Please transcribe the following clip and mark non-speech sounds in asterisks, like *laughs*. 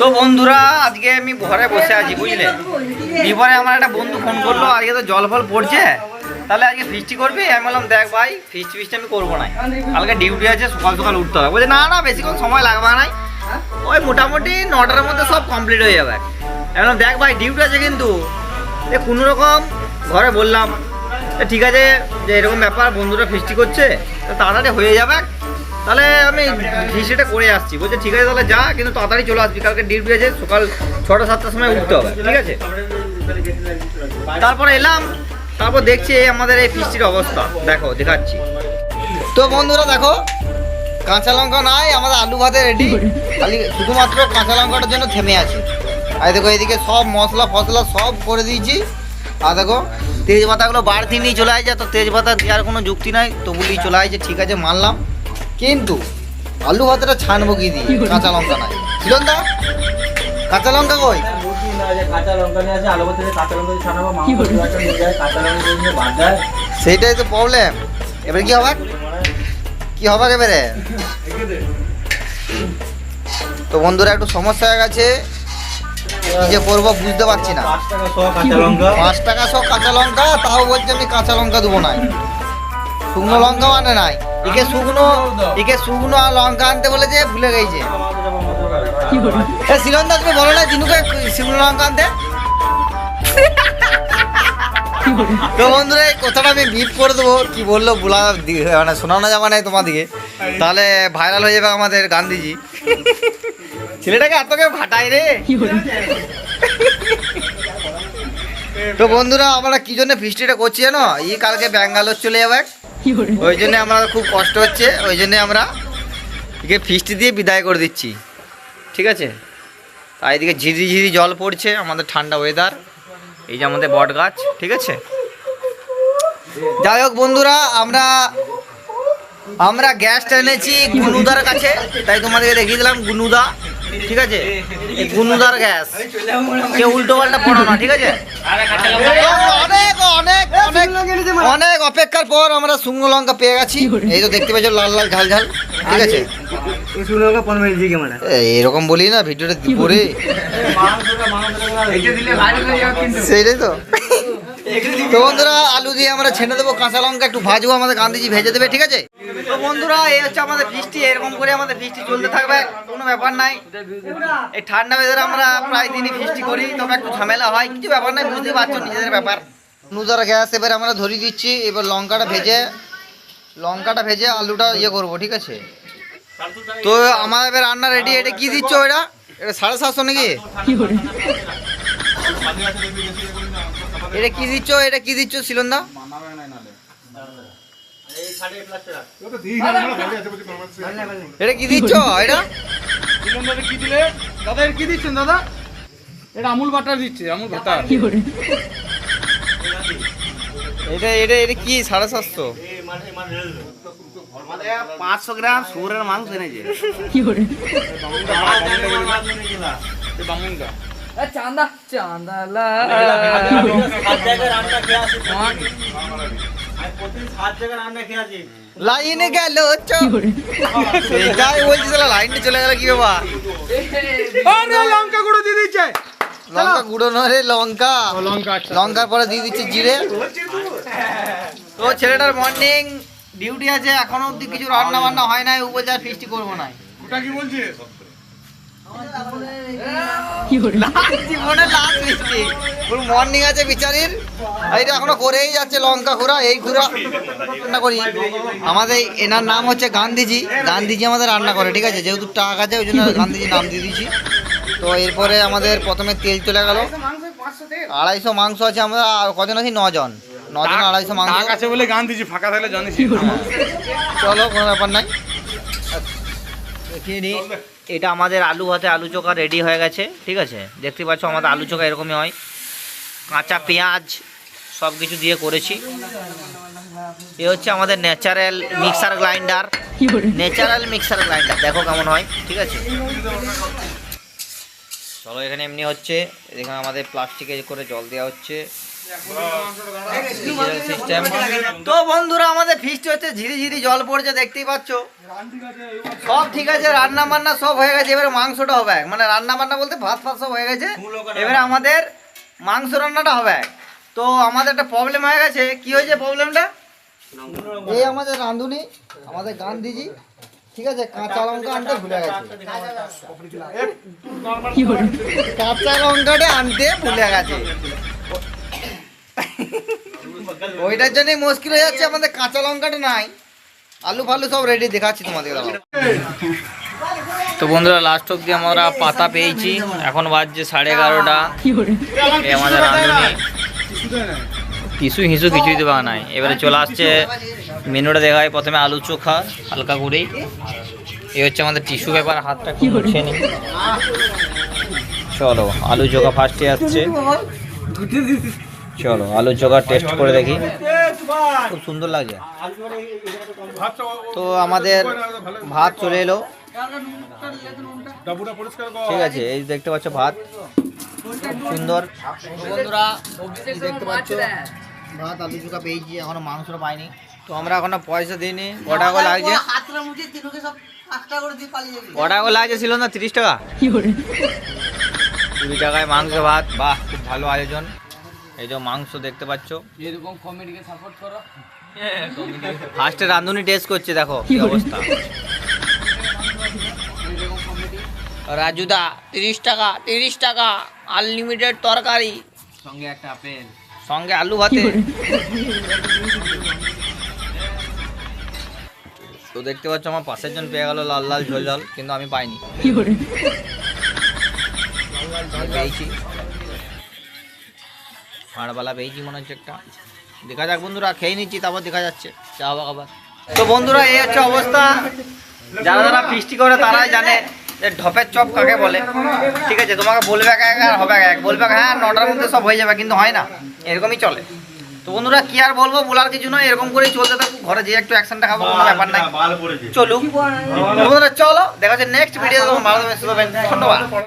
তো বন্ধুরা, আজকে আমি ঘরে বসে আছি, বুঝলে? এবারে আমার একটা বন্ধু ফোন করল, আজকে তো জল ফল পড়ছে। তাহলে আজকে ফিস্টি করবি? আমি বললাম, দেখ ভাই, ফিস্টি ফিস্টি আমি করব না। কালকে ডিউটি আছে, সকাল সকাল উঠতে হবে। বলছে, না না বেশিক্ষণ সময় লাগবে না ওই মোটামুটি নটার মধ্যে সব কমপ্লিট হয়ে যাবে। আমি বললাম, দেখ ভাই, ডিউটি আছে কিন্তু। এ, কোনো রকম ঘরে বললাম ঠিক আছে, যে এরকম ব্যাপার, বন্ধুরা ফিস্টি করছে, তো তাড়াতাড়ি হয়ে যাবে তাহলে আমি ফিস্টিটা করে আসছি। বলছে, ঠিক আছে, তাহলে যা, কিন্তু তাড়াতাড়ি চলে আসবি কালকে ডিউটি আছে, সকাল ছটা, সাতটার সময় উঠতে হবে, ঠিক আছে? তারপরে এলাম, তারপর দেখছি এই আমাদের এই ফিস্টির অবস্থা। দেখো, দেখাচ্ছি। তো বন্ধুরা, দেখো, কাঁচা লঙ্কা নাই, আমাদের আলু ভাতে রেডি খালি শুধুমাত্র কাঁচা লঙ্কাটার জন্য থেমে আছে। আর দেখো, এদিকে সব মশলা ফসলা সব করে দিয়েছি। আর দেখো, তেজপাতাগুলো বাড়তি নিয়ে চলে আসছে, তো তেজপাতা দেওয়ার কোনো যুক্তি নাই তো বলি চলে আসছে, ঠিক আছে, মানলাম। কিন্তু আলু ভাতটা ছানবো কি দিয়ে কাঁচা লঙ্কা নাই। ছিলন দা কাঁচা লঙ্কা কই ভাজায় সেইটাই তো প্রবলেম এবারে কি হবে কি হবে এবারে? তো বন্ধুরা একটু সমস্যা হয়ে গেছে। কি যে করব বুঝতে পারছি না। পাঁচ টাকা শ কাঁচা লঙ্কা। পাঁচ টাকা সব কাঁচা লঙ্কা তাও বলছে আমি কাঁচা লঙ্কা দেবো নাই। শুকনো লঙ্কা মানে নাই। একে শুকনো একে শুকনো লঙ্কা আনতে বলেছে ভুলে গেছে। শ্রীলঙ্কা তুমি বলো না দিনুকে শুকনো লঙ্কা আনতে। তো বন্ধুরা, এই কথাটা আমি বিপ করে দেবো। কি বলল বলা মানে শোনানো যাবে না তোমাদিকে। তাহলে ভাইরাল হয়ে যাবে আমাদের গান্ধীজি। ছেলেটাকে এত কেউ ঘাটাই রে। তো বন্ধুরা, আমরা কি জন্য ফিস্টিটা করছি জানো? ই কালকে ব্যাঙ্গালোর চলে যাবে ওই জন্য আমরা খুব কষ্ট হচ্ছে ওই জন্য আমরা একে ফিস্টি দিয়ে বিদায় করে দিচ্ছি। ঠিক আছে? আর এদিকে ঝিরি ঝিরি জল পড়ছে, আমাদের ঠান্ডা ওয়েদার এই যে আমাদের বট গাছ, ঠিক আছে? যাই হোক বন্ধুরা, আমরা আমরা গ্যাসটা এনেছি গুনুদার কাছে, তাই তোমাদেরকে দেখিয়ে দিলাম গুনুদা। ঠিক আছে? এই গুনুদার গ্যাস। কেউ উল্টো পাল্টা পড়ো না ঠিক আছে? অনেক অনেক অনেক অনেক অপেক্ষার পর আমরা শুকনো লঙ্কা পেয়ে গেছি। এই তো দেখতে পাচ্ছ লাল লাল ঝাল ঝাল ঠিক আছে? শুকনো লঙ্কা পনেরো মিনিট দিয়ে মানে এরকম বলি না ভিডিওটা পরে সেটাই তো। তো বন্ধুরা আলু দিয়ে আমরা ছেড়ে দেবো কাঁচা লঙ্কা একটু ভাজবো আমাদের গান্ধীজি ভেজে দেবে ঠিক আছে? তো বন্ধুরা এই হচ্ছে আমাদের বৃষ্টি এরকম করে আমাদের বৃষ্টি চলতে থাকবে কোনো ব্যাপার নাই। এই ঠান্ডা ওয়েদারে আমরা প্রায় দিনই বৃষ্টি করি তবে একটু ঝামেলা হয় কিছু ব্যাপার নাই বুঝতে পারছ নিজেদের ব্যাপার। নুদার গ্যাস এবার আমরা ধরিয়ে দিচ্ছি এবার লঙ্কাটা ভেজে লঙ্কাটা ভেজে আলুটা ইয়ে করব ঠিক আছে? তো আমার এবার রান্না রেডি এটা কি দিচ্ছ এটা এটা সাড়ে সাতশো নাকি? *laughs* এটা কি দিচ্ছ এটা কি দিচ্ছ শিলন্দা? এটা কি দিচ্ছ? এটা? কি দিলে? দাদা এর কি দিচ্ছেন দাদা? এটা আমুল বাটার দিচ্ছে আমুল বাটার। এটা এটা এটা কি? সাড়ে সাতশো। পাঁচশো গ্রাম শুয়োরের মাংস এনেছে। চাঁদা চাঁদা সাত জায়গায় লাইনে গেল বলছি তাহলে লাইনে চলে গেল কি বাবা লঙ্কা গুঁড়ো দিয়ে দিচ্ছে। লঙ্কা গুঁড়ো নয় রে লঙ্কা। লঙ্কা আচ্ছা। লঙ্কার পরে দিয়ে দিচ্ছে জিরে। তো ছেলেটার মর্নিং ডিউটি আছে এখনও অবধি কিছু রান্না বান্না হয় নাই উপচার ফিস্টি করব না ওটা কি বলছে জীবনে লাস্ট ফিস্টি পুরো মর্নিং আছে বিচারির। এইটা এখনও করেই যাচ্ছে লঙ্কা ঘোরা এই ঘোরা রান্না করি। আমাদের এনার নাম হচ্ছে গান্ধীজি। গান্ধীজি আমাদের রান্না করে ঠিক আছে? যেহেতু টাক আছে ওই জন্য গান্ধীজি নাম দিয়ে দিয়েছি। তো এরপরে আমাদের প্রথমে তেল চলে গেল। আড়াইশো মাংস আছে আমরা আর কজন আছি? নজন। নজন আড়াইশো মাংস। আছে বলে গান্ধীজি ফাঁকা থাকলে জানিস চলো কোনো ব্যাপার নিই। এটা আমাদের আলু ভাতে আলু চোখা রেডি হয়ে গেছে ঠিক আছে? দেখতে পাচ্ছ আমাদের আলু চোখা এরকমই হয়। কাঁচা পেঁয়াজ সব কিছু দিয়ে করেছি। এ হচ্ছে আমাদের natural mixer grinder natural mixer grinder দেখো কেমন হয় ঠিক আছে? চলো এখানে এমনি হচ্ছে এখানে আমাদের প্লাস্টিকে করে জল দেওয়া হচ্ছে। তো বন্ধুরা আমাদের ফিস্ট হচ্ছে ঝিরি ঝিরি জল পড়ছে দেখতেই পাচ্ছ। সব ঠিক আছে রান্না বান্না সব হয়ে গেছে এবারে মাংসটা হবে মানে রান্না বান্না বলতে ভাত ফাত সব হয়ে গেছে এবারে আমাদের মাংস রান্নাটা হবে তো আমাদের একটা প্রবলেম হয়ে গেছে কি হয়েছে প্রবলেমটা এই আমাদের রাঁধুনি আমাদের গান্ধীজি ঠিক আছে কাঁচা লঙ্কা আনতে ভুলে গেছে। কাঁচা লঙ্কাটা আনতে ভুলে গেছে। ওইটার জন্যই মুশকিল হয়ে যাচ্ছে, আমাদের কাঁচা লঙ্কাটা নাই। আলু ফালু সব রেডি দেখাচ্ছি তোমাদের তো বন্ধুরা লাস্ট অব্দি আমরা পাতা পেয়েছি। এখন বাজছে সাড়ে এগারোটা। আমাদের টিসু হিসু কিছুই দেওয়া নাই। এবারে চলে আসছে, মেনুটা দেখায় প্রথমে আলু চোখা, হালকা করেই। এই হচ্ছে আমাদের টিস্যু পেপার, হাতটা একটু মুছে নি চলো, আলু চোখা ফার্স্টে আসছে। চলো আলু চোখা টেস্ট করে দেখি। খুব সুন্দর লাগছে তো আমাদের ভাত চলে এলো। ঠিক আছে এই দেখতে পাচ্ছ ভাত। সুন্দর। বন্ধুরা দেখতে পাচ্ছ ভাত আলু চোখা পেয়েছি এখনও মাংসটা পাইনি। তো আমরা এখনও পয়সা দিইনি ক টাকা লাগছে? ক টাকা লাগছে ছিল না তিরিশ টাকা? কুড়ি টাকায় মাংস ভাত বাহ খুব ভালো আয়োজন। এই যে মাংস দেখতে পাচ্ছ। এরকম কমেডিকে সাপোর্ট করো। ফার্স্টে রাঁধুনি টেস্ট করছে দেখো কি অবস্থা। রাজুদা তিরিশ টাকা তিরিশ টাকা আনলিমিটেড তরকারি। সঙ্গে একটা আপেল। সঙ্গে আলু ভাতে। তো দেখতে পাচ্ছ আমার পাশের জন পেয়ে গেল লাল লাল ঝোল ঝোল কিন্তু আমি পাইনি। পেয়েছি। মারবালা পেয়েছি মনে হচ্ছে একটা। দেখা যাক বন্ধুরা খেয়ে নিচ্ছি তারপর দেখা যাচ্ছে চা হবে খাবার তো বন্ধুরা এই হচ্ছে অবস্থা। যারা যারা ফিস্টি করে তারাই জানে যে ঢপের চপ কাকে বলে। ঠিক আছে তোমাকে বলবে এক এক আর হবে এক বলবে হ্যাঁ নটার মধ্যে সব হয়ে যাবে কিন্তু হয় না। এরকমই চলে। তো বন্ধুরা কি আর বলব বলার কিছু নয় এরকম করেই চলতে থাকুক ঘরে যে একটু অ্যাকশনটা খাব কোনো ব্যাপার নাই। চলুক। বন্ধুরা চলো দেখা যাচ্ছে নেক্সট ভিডিও তোমার ভালো ধন্যবাদ।